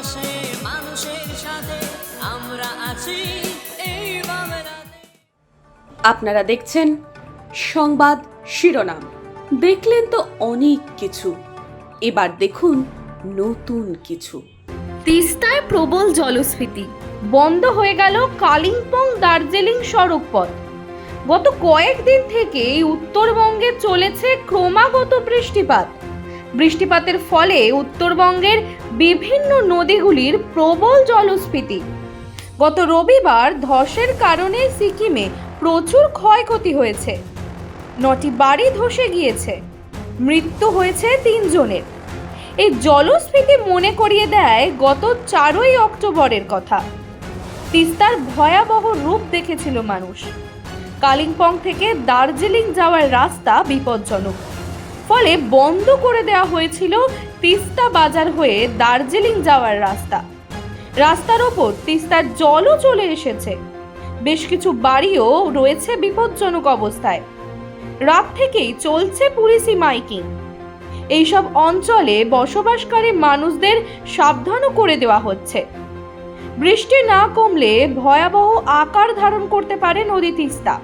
পাশে মানুষের সাথে আমরা আছি। এই আপনারা দেখছেন সংবাদ শিরোনাম। দেখলেন তো অনেক কিছু। এবার দেখুন নতুন কিছু। তিস্তায় প্রবল জলস্ফীতি। বন্ধ হয়ে গেল কালিম্পং দার্জিলিং সড়ক পথ গত কয়েকদিন থেকেই উত্তরবঙ্গে চলেছে ক্রমাগত বৃষ্টিপাত। বৃষ্টিপাতের ফলে উত্তরবঙ্গের বিভিন্ন নদীগুলির প্রবল জলস্ফীতি। গত রবিবার ধসের কারণে সিকিমে প্রচুর ক্ষয়ক্ষতি হয়েছে। নটি বাড়ি ধসে গিয়েছে। মৃত্যু হয়েছে তিনজনের। এই জলস্ফীতি মনে করিয়ে দেয় গত চারই অক্টোবরের কথা। তিস্তার ভয়াবহ রূপ দেখেছিল মানুষ। কালিম্পং থেকে দার্জিলিং যাওয়ার রাস্তা বিপজ্জনক। ফলে বন্ধ করে দেওয়া হয়েছিল তিস্তা বাজার হয়ে দার্জিলিং যাওয়ার রাস্তা। রাস্তার ওপর তিস্তার জলও চলে এসেছে। বেশ কিছু বাড়িও রয়েছে বিপজ্জনক অবস্থায়। রাত থেকেই চলছে পুলিশি মাইকিং এইসব অঞ্চলে বসবাসকারী মানুষদের সাবধানও করে দেওয়া হচ্ছে। বৃষ্টি না কমলে ভয়াবহ আকার ধারণ করতে পারে নদী তিস্তা।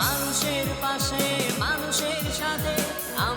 মানুষের পাশে